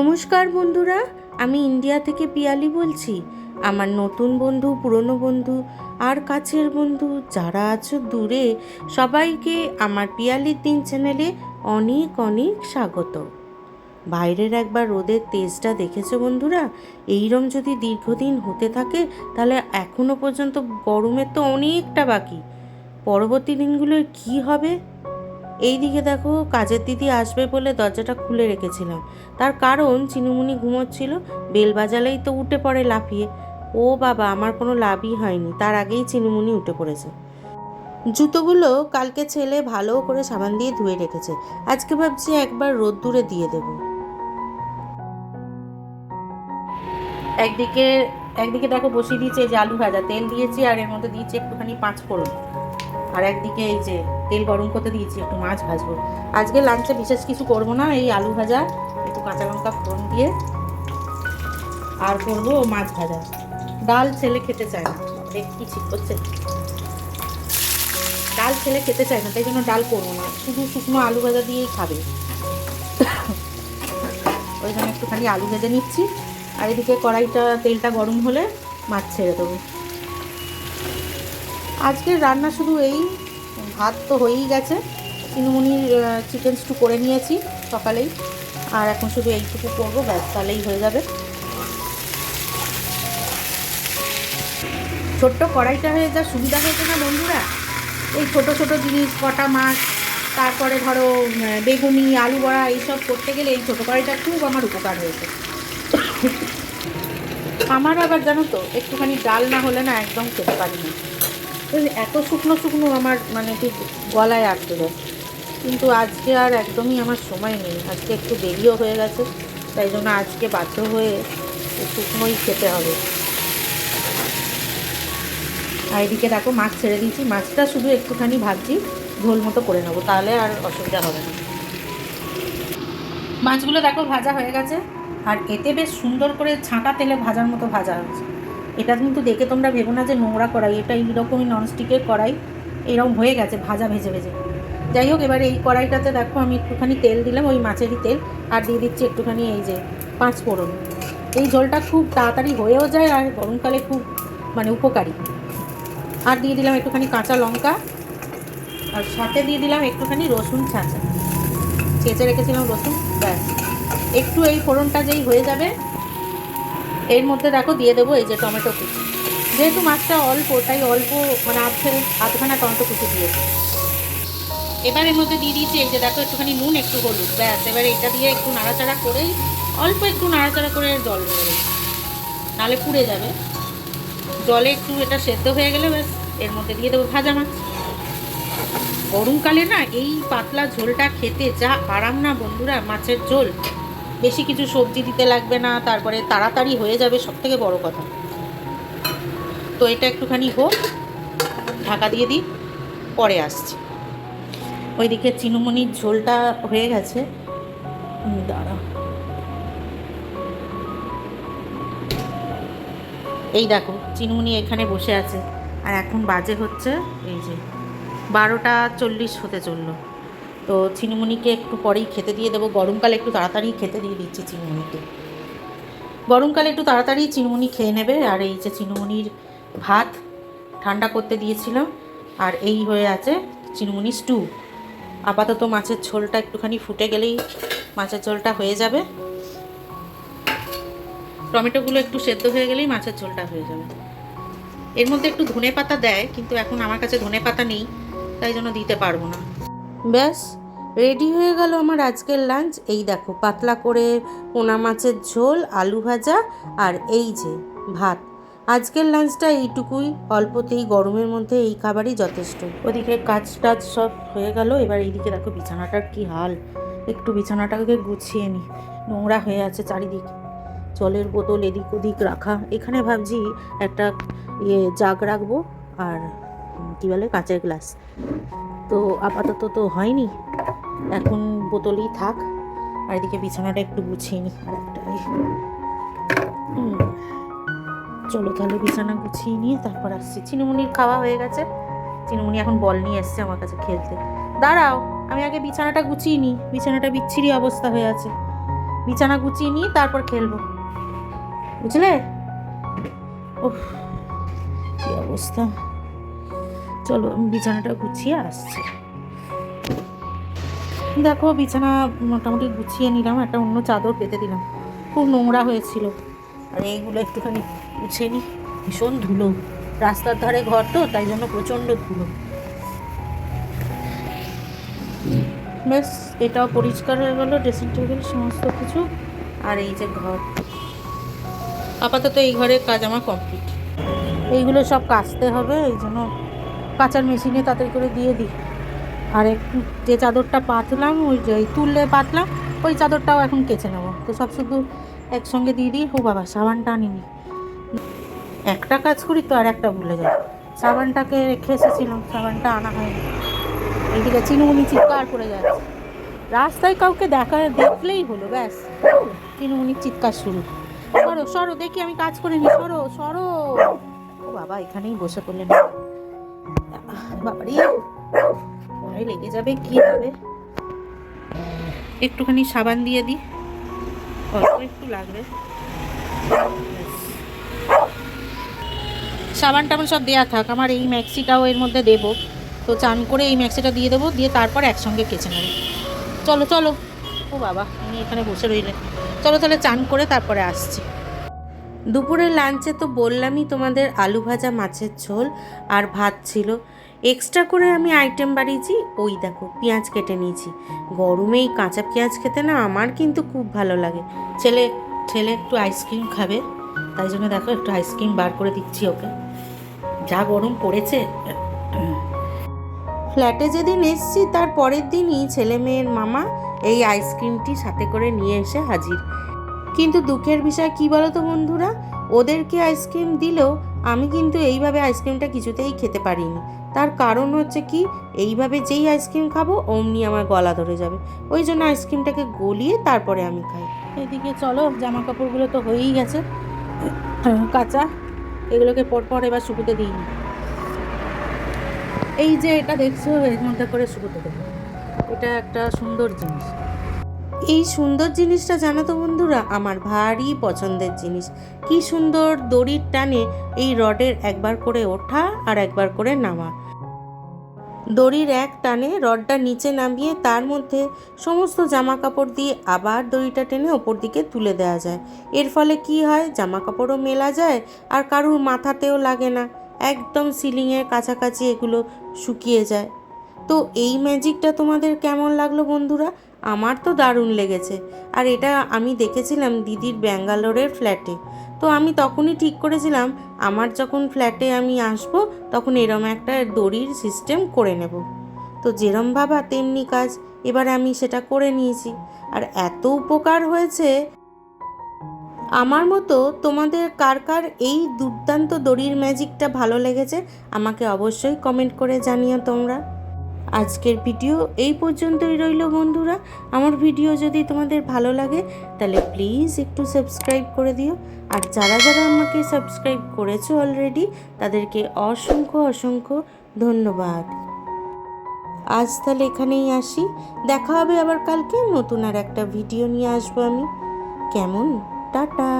নমস্কার বন্ধুরা, আমি ইন্ডিয়া থেকে পিয়ালি বলছি। আমার নতুন বন্ধু, পুরনো বন্ধু, আর কাছের বন্ধু যারা আছো দূরে, সবাইকে আমার পিয়ালির দিন চ্যানেলে অনেক অনেক স্বাগত। বাইরের একবার রোদের তেজটা দেখেছ বন্ধুরা? এইরম যদি দীর্ঘদিন হতে থাকে, তাহলে এখনও পর্যন্ত গরমের তো অনেকটা বাকি। পরবর্তী দিনগুলোর কি হবে? এইদিকে দেখো কাজের দিদি আসবে বলে দরজাটা খুলে রেখেছিলাম। তার কারণ চিনুমুনি ঘুমোচ্ছিল, বেল বাজালেই তো উঠে পড়ে লাফিয়ে। ও বাবা, আমার কোনো লাভই হয়নি, তার আগেই চিনুমুনি উঠে পড়েছে। জুতোগুলো কালকে ছেলে ভালো করে সাবান দিয়ে ধুয়ে রেখেছে। আজকে ভাবছি একবার রোদ্দুরে দিয়ে দেব। একদিকে একদিকে দেখো বসিয়ে দিয়েছি এই যে আলু ভাজা, তেল দিয়েছি আর এর মধ্যে দিয়েছি একটুখানি পাঁচ ফোড়ন আর একদিকে এই যে তেল গরম করতে দিয়েছি, একটু মাছ ভাজবো। আজকে লাঞ্চে বিশেষ কিছু করব না, এই আলু ভাজা, একটু কাঁচা লঙ্কা ফোড়ন দিয়ে, আর করব মাছ ভাজা। ডাল ছেলে খেতে চায় না, দেখ ঠিক করছে। ডাল ছেলে খেতে চায় না, তাই জন্য ডাল করব না, শুধু শুকনো আলু ভাজা দিয়েই খাবে। ওই জন্য একটুখানি আলু ভেজে নিচ্ছি, আর এদিকে কড়াইটা তেলটা গরম হলে মাছ ছেড়ে দেবো। আজকের রান্না শুধু এই, ভাত তো হয়েই গেছে। চিনুমুনির চিকেন স্টু করে নিয়েছি সকালেই। আর এখন শুধু এইটুকু করব, ব্যাস, তাহলেই হয়ে যাবে। ছোট্ট কড়াইটা হয়ে যা সুবিধা হয়েছে না বন্ধুরা? এই ছোট ছোট জিনিস, কটা মাছ, তারপরে ধরো বেগুনি, আলু বড়া, এইসব করতে গেলে এই ছোটো কড়াইটা খুব আমার উপকার হয়েছে। আমার আবার জানো তো, একটুখানি ডাল না হলে না একদম খেতে পারি না। এত শুকনো শুকনো আমার মানে ঠিক গলায় আটকে কিন্তু আজকে আর একদমই আমার সময় নেই। আজকে একটু দেরিও হয়ে গেছে, তাই জন্য আজকে বাধ্য হয়ে শুকনোই খেতে হবে। আর এদিকে দেখো, মাছ ছেড়ে দিয়েছি। মাছটা শুধু একটুখানি ভাবছি ঝোল মতো করে নেব, তাহলে আর অসুবিধা হবে না। মাছগুলো দেখো ভাজা হয়ে গেছে, আর এতে বেশ সুন্দর করে ছাঁকা তেলে ভাজার মতো ভাজা হয়েছে। এটা কিন্তু দেখে তোমরা ভেবো না যে নোংরা কড়াই, এটা এইরকমই ননস্টিকের কড়াই, এরকম হয়ে গেছে, ভাজা ভেজে ভেজে। যাই হোক, এবারে এই কড়াইটাতে দেখো আমি একটুখানি তেল দিলাম, ওই মাছেরই তেল, আর দিয়ে দিচ্ছি একটুখানি এই যে পাঁচ ফোড়ন। এই ঝোলটা খুব তাড়াতাড়ি হয়েও যায় আর গরমকালে খুব মানে উপকারী। আর দিয়ে দিলাম একটুখানি কাঁচা লঙ্কা, আর সাথে দিয়ে দিলাম একটুখানি রসুন ছাঁচা। ছেঁচে রেখেছিলাম রসুন, ব্যাস। একটু এই ফোড়নটা যেই হয়ে যাবে এর মধ্যে দেখো দিয়ে দেবো এই যে টমেটো কুচি। যেহেতু মাছটা অল্প, তাই অল্প মানে আধখানে, আধখানা টমেটো কুচি দিয়েছি এবার এর মধ্যে দিয়ে দিয়েছি এই যে দেখো একটুখানি নুন, একটু হলুদ, ব্যাস। এবার এটা দিয়ে একটু নাড়াচাড়া করেই অল্প একটু নাড়াচাড়া করে জল দেবো। নাহলে পুড়ে যাবে। জলে একটু এটা সেদ্ধ হয়ে গেলে ব্যাস, এর মধ্যে দিয়ে দেবো ভাজা মাছ। গরমকালে না এই পাতলা ঝোলটা খেতে যা আরাম না বন্ধুরা, মাছের ঝোল। বেশি কিছু সবজি দিতে লাগবে না, তারপরে তাড়াতাড়ি হয়ে যাবে সব থেকে বড় কথা। তো এটা একটুখানি হোক, ঢাকা দিয়ে দিই, পরে আসছি। ওইদিকে চিনুমনির ঝোলটা হয়ে গেছে। দাঁড়া। এই দেখো, চিনুমনি এখানে বসে আছে। আর এখন বাজে হচ্ছে, এই যে বারোটা চল্লিশ হতে চলল। তো চিনিমুনিকে একটু পরেই খেতে দিয়ে দেবো। গরমকালে একটু তাড়াতাড়ি খেতে দিয়ে দিচ্ছি চিনিমুনিকে গরমকালে একটু তাড়াতাড়ি চিনিমুনি খেয়ে নেবে। আর এই যে চিনিমুনির ভাত ঠান্ডা করতে দিয়েছিলাম আর এই হয়ে আছে চিনিমুনি স্টু। আপাতত মাছের ঝোলটা একটুখানি ফুটে গেলেই মাছের ঝোলটা হয়ে যাবে। টমেটোগুলো একটু সেদ্ধ হয়ে গেলেই মাছের ঝোলটা হয়ে যাবে। এর মধ্যে একটু ধনে পাতা দেয়, কিন্তু এখন আমার কাছে ধনে পাতা নেই, তাই জন্য দিতে পারব না। ব্যাস রেডি হয়ে গেল আমার আজকের লাঞ্চ এই দেখো, পাতলা করে পোনা মাছের ঝোল, আলু ভাজা আর এই যে ভাত। আজকের লাঞ্চটা এইটুকুই। অল্পতেই গরমের মধ্যে এই খাবারই যথেষ্ট। ওদিকে কাজ টাজ সব হয়ে গেল। এবার এইদিকে দেখো বিছানাটার কি হাল। একটু বিছানাটাকে গুছিয়ে নি। নোংরা হয়ে আছে চারিদিক। জলের বোতল এদিক ওদিক রাখা। এখানে ভাবছি একটা ইয়ে জাগ রাখব আর কী বলে, কাঁচের গ্লাস। তো আপাতত তো হয়নি। এখন বোতলেই থাক, আর এদিকে বিছানাটা একটু গুছিয়ে নিই আর একটা। চলো তাহলে বিছানা গুছিয়ে নিয়ে তারপর আসছি। চিনুমুনির খাওয়া হয়ে গেছে। চিনুমুনি এখন বল নিয়ে এসছে আমার কাছে খেলতে। দাঁড়াও, আমি আগে বিছানাটা গুছিয়ে নিই। বিছানাটা বিচ্ছিরি অবস্থা হয়ে আছে। বিছানা গুছিয়ে নিয়ে তারপর খেলব। বুঝলে? ওহ কি অবস্থা। চলো আমি বিছানাটা গুছিয়ে আসছি। দেখো, বিছানা মোটামুটি গুছিয়ে নিলাম, একটা অন্য চাদর পেতে দিলাম। খুব নোংরা হয়েছিল। আর এইগুলো একটুখানি গুছিয়ে নিই। ভীষণ ধুলো। রাস্তার ধারে ঘর তো, তাই জন্য প্রচণ্ড ধুলো। বেশ এটাও পরিষ্কার হয়ে গেলো ড্রেসিং টেবিল সমস্ত কিছু। আর এই যে ঘর। আপাতত এই ঘরের কাজ আমার কমপ্লিট এইগুলো সব কাচতে হবে, এই জন্য কাচার মেশিনে তাড়াতাড়ি করে দিয়ে দিই। আর যে চাদরটা পাতলাম, ওই যে তুললে পাতলাম, ওই চাদরটাও এখন কেচে নেব। তো সব শুধু একসঙ্গে দিয়ে দিই। ও বাবা, সাবানটা আনিনি। একটা কাজ করি তো আর একটা ভুলে যাই। সাবানটাকে রেখে এসেছিলাম, সাবানটা আনা হয়নি। এইদিকে চিনুমুনি চিৎকার করে যাচ্ছে। রাস্তায় কাউকে দেখা দেখলেই হলো, ব্যাস। চিনুমুনির চিৎকার শুরু। সরো সরো, দেখি আমি কাজ করে নি। সরো সরো। ও বাবা, এখানেই বসে পড়লেন। বাবারি লেগে যাবে, কি হবে? একটুখানি সাবান দিয়ে অল্প একটু লাগবে। সাবান টাবান সব দেওয়া থাক, আমার এই ম্যাক্সিটাও এর মধ্যে দেবো। তো চান করে এই ম্যাক্সিটা দিয়ে দেবো, দিয়ে তারপর একসঙ্গে কেচে নেব। চলো চলো। ও বাবা, আমি এখানে বসে রইলে। চলো তাহলে চান করে তারপরে আসছি। দুপুরের লাঞ্চে তো বললামই তোমাদের আলু ভাজা মাছের ঝোল আর ভাত ছিল। এক্সট্রা করে আমি আইটেম বাড়িয়েছি, ওই দেখো, পেঁয়াজ কেটে নিয়েছি। গরমে এই কাঁচা পেঁয়াজ খেতে না আমার কিন্তু খুব ভালো লাগে। ছেলে ছেলে একটু আইসক্রিম খাবে, তাই জন্য দেখো একটু আইসক্রিম বার করে দিচ্ছি ওকে। যা গরম পড়েছে। ফ্ল্যাটে যেদিন এসছি, তার পরের দিনই ছেলে মেয়ের মামা এই আইসক্রিমটি সাথে করে নিয়ে এসে হাজির। কিন্তু দুঃখের বিষয় কি বলো তো বন্ধুরা? ওদেরকে আইসক্রিম দিলেও আমি কিন্তু এইভাবে আইসক্রিমটা কিছুতেই খেতে পারিনি। তার কারণ হচ্ছে কি? এইভাবে যেই আইসক্রিম খাব অমনি আমার গলা ধরে যাবে। ওই জন্য আইসক্রিমটাকে গলিয়ে তারপরে আমি খাই। এদিকে চলো জামা কাপড়গুলো তো হয়েই গেছে। কাঁচা, এগুলোকে পরপর এবার শুকুতে দিই। এই যে এটা দেখছ, এর মধ্যে করে শুকুতে দেবো। এটা একটা সুন্দর জিনিস। এই সুন্দর জিনিসটা জানো তো বন্ধুরা? আমার ভারী পছন্দের জিনিস। কি সুন্দর দড়ির টানে এই রডের একবার করে ওঠা আর একবার করে নামা। দড়ির এক টানে রডটা নিচে নামিয়ে তার মধ্যে সমস্ত জামা কাপড় দিয়ে আবার দড়িটা টেনে ওপর দিকে তুলে দেওয়া যায়। এর ফলে কি হয়? জামা কাপড়ও মেলা যায় আর কারুর মাথাতেও লাগে না। একদম সিলিংয়ের কাছাকাছি এগুলো শুকিয়ে যায়। তো এই ম্যাজিকটা তোমাদের কেমন লাগল বন্ধুরা? আমার তো দারুণ লেগেছে। আর এটা আমি দেখেছিলাম দিদির ব্যাঙ্গালোরের ফ্ল্যাটে তো আমি তখনই ঠিক করেছিলাম, আমার যখন ফ্ল্যাটে আমি আসব, তখন এরম একটা দড়ির সিস্টেম করে নেব। তো যেরম ভাবা তেমনি কাজ, এবার আমি সেটা করে নিয়েছি। আর এত উপকার হয়েছে! আমার মতো তোমাদের কার কার এই দুর্দান্ত দড়ির ম্যাজিকটা ভালো লেগেছে, আমাকে অবশ্যই কমেন্ট করে জানিও তোমরা। আজকের ভিডিও এই পর্যন্তই রইল বন্ধুরা। আমার ভিডিও যদি তোমাদের ভালো লাগে, তাহলে প্লিজ একটু সাবস্ক্রাইব করে দিও। আর যারা যারা আমাকে সাবস্ক্রাইব করেছ অলরেডি তাদেরকে অসংখ্য অসংখ্য ধন্যবাদ। আজ তাহলে এখানেই আসি। দেখা হবে আবার কালকে। নতুন আর একটা ভিডিও নিয়ে আসব আমি। কেমন? টাটা।